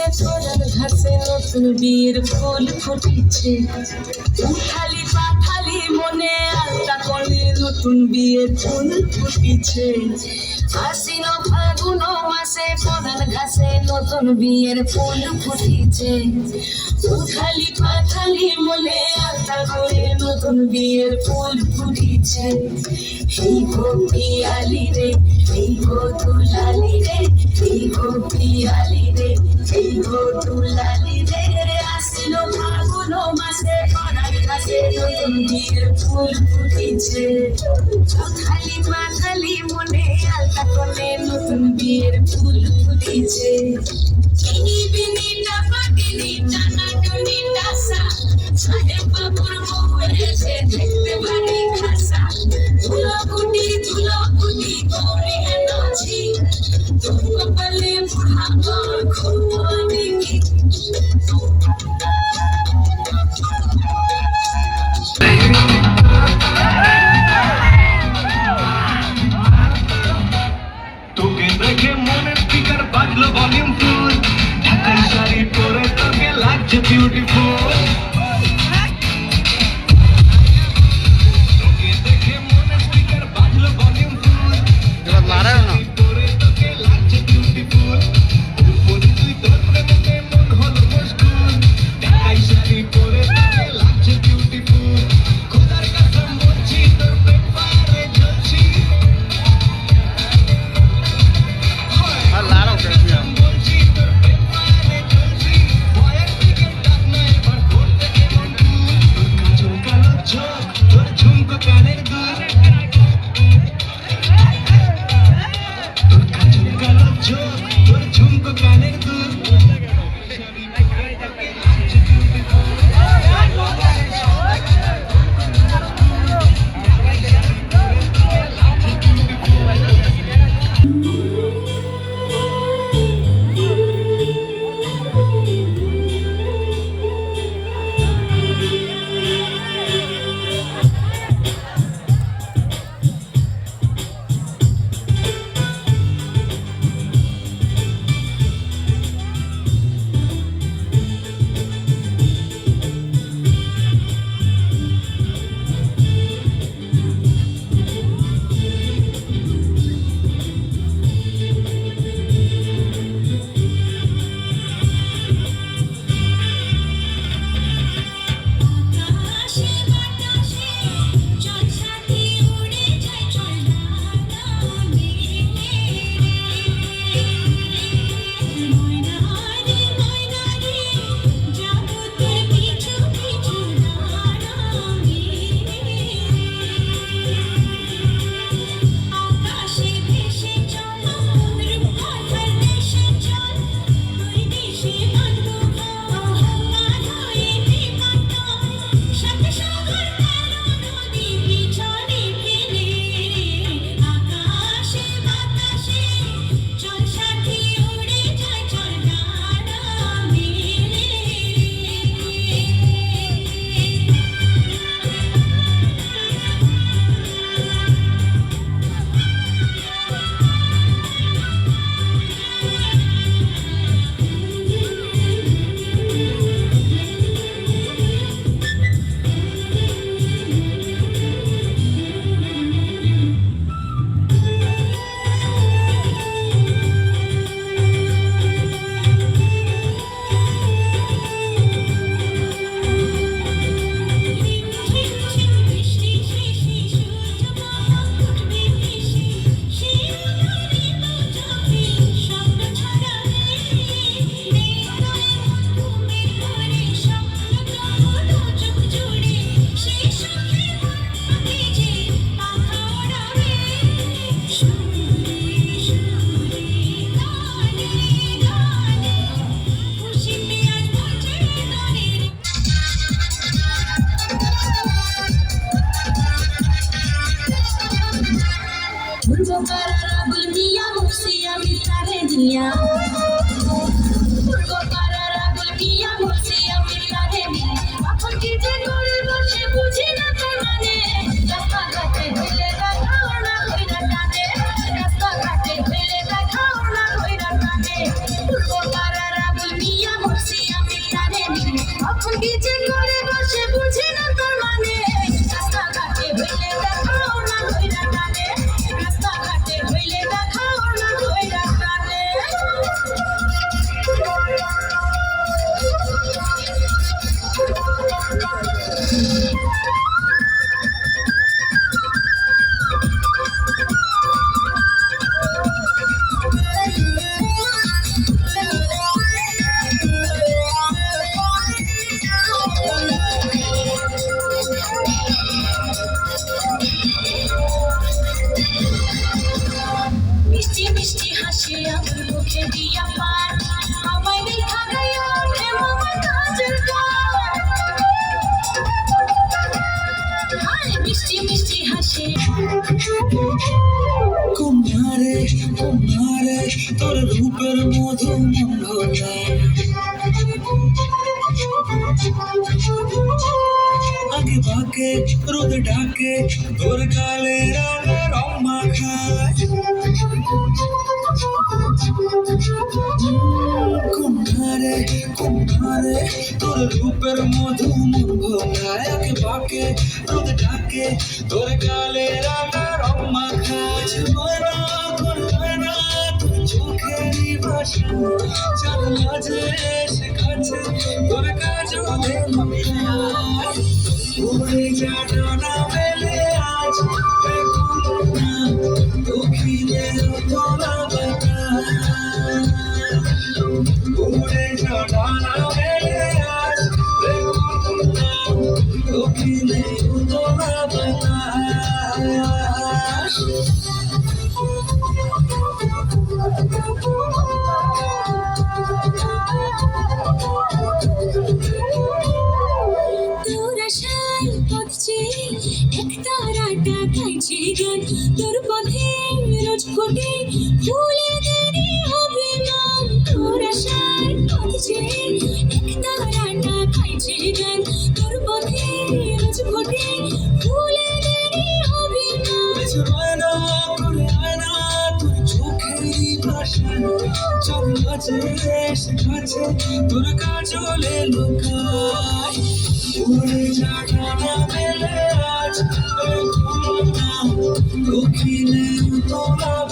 মাসে ফোরার ঘাসে নতুন বিয়ের ফুল ফুটেছে। নতুন বিয়ের ফুল ফুটেছে। আশ্বিন ফাগুন মাসে ফোরার ঘাসে নতুন বিয়ের ফুল ফুটেছে। উঠালি পাঠালি মনে আলতা করে নতুন বিয়ের ফুল ফুটেছে। এই গো পিয়ালি রে, এই গো দুলালি রে, এই গো পিয়ালি রে, এই গো দুলালি বিয়ের ফুল ফুটেছে। উঠালি পাঠালি মনে আলতা করে নতুন বিয়ের ফুল ফুটেছে। চিনি দেখতে তোকে দেখে মনে স্পিকার বাজলো ভলিউম ফুল ঢাকাই শাড়ি পরে তোকে লাগছে বিউটিফুল করা রব দিয়া মুফসিয়া মিথ্যা রে দিয়া হাসি আমার মুখে দিয়া পার আমায় দেখা গায়া ওঠে মামা কাজের হায় মিষ্টি রোদ ডাকে তোর গালে রাঙা রং মাখায়। তোর রূপের মধু আগে বাকে, রোদ ডাকে, তোর গালে রাঙা রং মাখায় ময়না করবে না তোর চোখেরই ভাষা চাল মাঝে এসে কাছে, তোর কাজলে মাখায় উড়ে যাটা না মেলে আজ না ফোটে, ফুলে দেরি অভিমান তোর আশায় পথ চেয়ে এক তারাটা খাইছে গান তোর পথে রোজ ফোটে ফুলে দেরি অভিমান আয়না করে আয়না তোর চোখেরই ভাষা চল মাঝে এসে কাছে তোর কাজলে লুকায় উড়ে না মেলে আজ দেখুন না